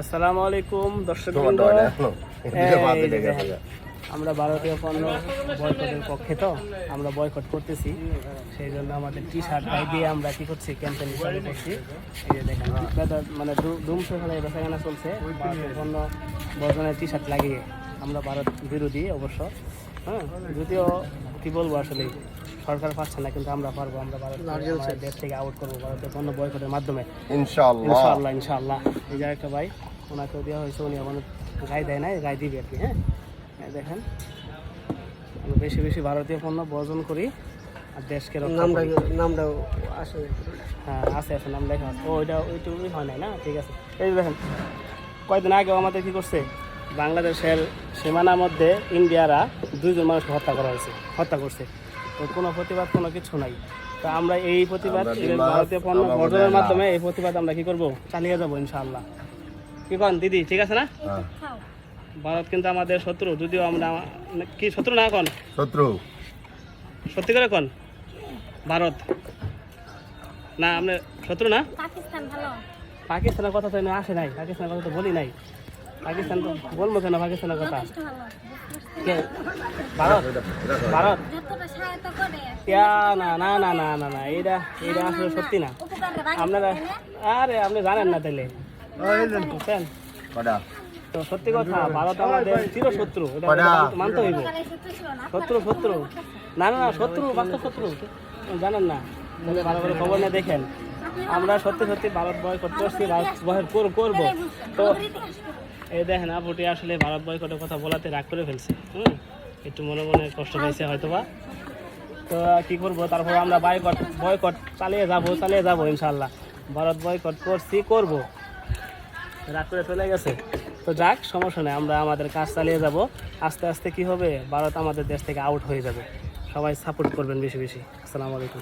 আসসালামু আলাইকুম দর্শক আমরা ভারতীয় পণ্য বয়কটের পক্ষে তো আমরা বয়কট করতেছি সেই জন্য আমাদের টি শার্ট গায়ে দিয়ে আমরা কি করছি ক্যাম্পেইন চালু করছি। এই যে দেখেন মানে ডুম সেখানে বেচাকেনা চলছে ভারতীয় পণ্য বর্জনের টি শার্ট লাগিয়ে আমরা ভারত বিরোধী অবশ্য। হ্যাঁ যদিও কি বলব আসলে সরকার পাচ্ছে না কিন্তু আমরা পারব আমরা ভারত দেশ থেকে আউট করব ভারতীয় পণ্য বয়কটের মাধ্যমে। ইনশাআল্লাহ। ইনশাআল্লাহ ইনশাআল্লাহ। এই যে একটা ভাই ওনাকেও দেওয়া হয়েছে উনি আমার গায়ে দেয় না গায়ে দিবে আর কি হ্যাঁ? দেখেন আমরা বেশি বেশি ভারতীয় পণ্য বর্জন করি আর দেশকে। নামটাও আসে হ্যাঁ আছে আছে নাম লেখা আছে। ও ওইটা ওইটুকুই হয় নাই না? ঠিক আছে। এই দেখেন কয়েকদিন আগেও আমাদের কি করছে? বাংলাদেশের সীমানার মধ্যে ইন্ডিয়ারা দুইজন মানুষকে হত্যা করা হয়েছে হত্যা করছে। তো কোনো প্রতিবাদ কোনো কিছু নাই। তো আমরা এই প্রতিবাদ ভারতীয় পণ্য বর্জনের মাধ্যমে এই প্রতিবাদ আমরা কি করব? চালিয়ে যাব ইনশাআল্লাহ। কি কন দিদি ঠিক আছে না? হ্যাঁ। ভারত কিন্তু আমাদের শত্রু যদিও আমরা কি শত্রু না কন শত্রু। সত্যি করে কন? ভারত। না আমরা শত্রু না? পাকিস্তান ভালো। পাকিস্তানের কথা তো এনে আসে নাই পাকিস্তানের কথা তো বলি নাই। পাকিস্তান তো বলব কেন পাকিস্তানের কথা? কে? ভারত? ভারত? না না না না না না এইটা এইটা আসলে সত্যি না। আপনারা আরে আপনি জানেন না তাহলে বুঝছেন? তো সত্যি কথা ভারত আমাদের চির শত্রু এটা মানতে- হইব। শত্রু শত্রু। না না না শত্রু বাস্তব শত্রু। জানেন না ভালো করে খবর নিয়ে দেখেন। আমরা সত্যি সত্যি ভারত বয়কট করছি ভারত বয়কট করব। তো এই দেখেন আপুটি আসলে ভারত বয়কটের কথা বলাতে রাগ করে ফেলছে, হুম? একটু মনে মনে কষ্ট পাইছে হয়তোবা। তো কি করব, তারপর আমরা বয়কট বয়কট চালিয়ে যাব চালিয়ে যাব ইনশাল্লাহ ভারত বয়কট করছি, করব। রাগ করে চলে গেছে। তো যাক, সমস্যা নেই, আমরা আমাদের কাজ চালিয়ে যাব। আস্তে আস্তে কি হবে, ভারত আমাদের দেশ থেকে আউট হয়ে যাবে। সবাই সাপোর্ট করবেন বেশি বেশি। আসসালামু আলাইকুম।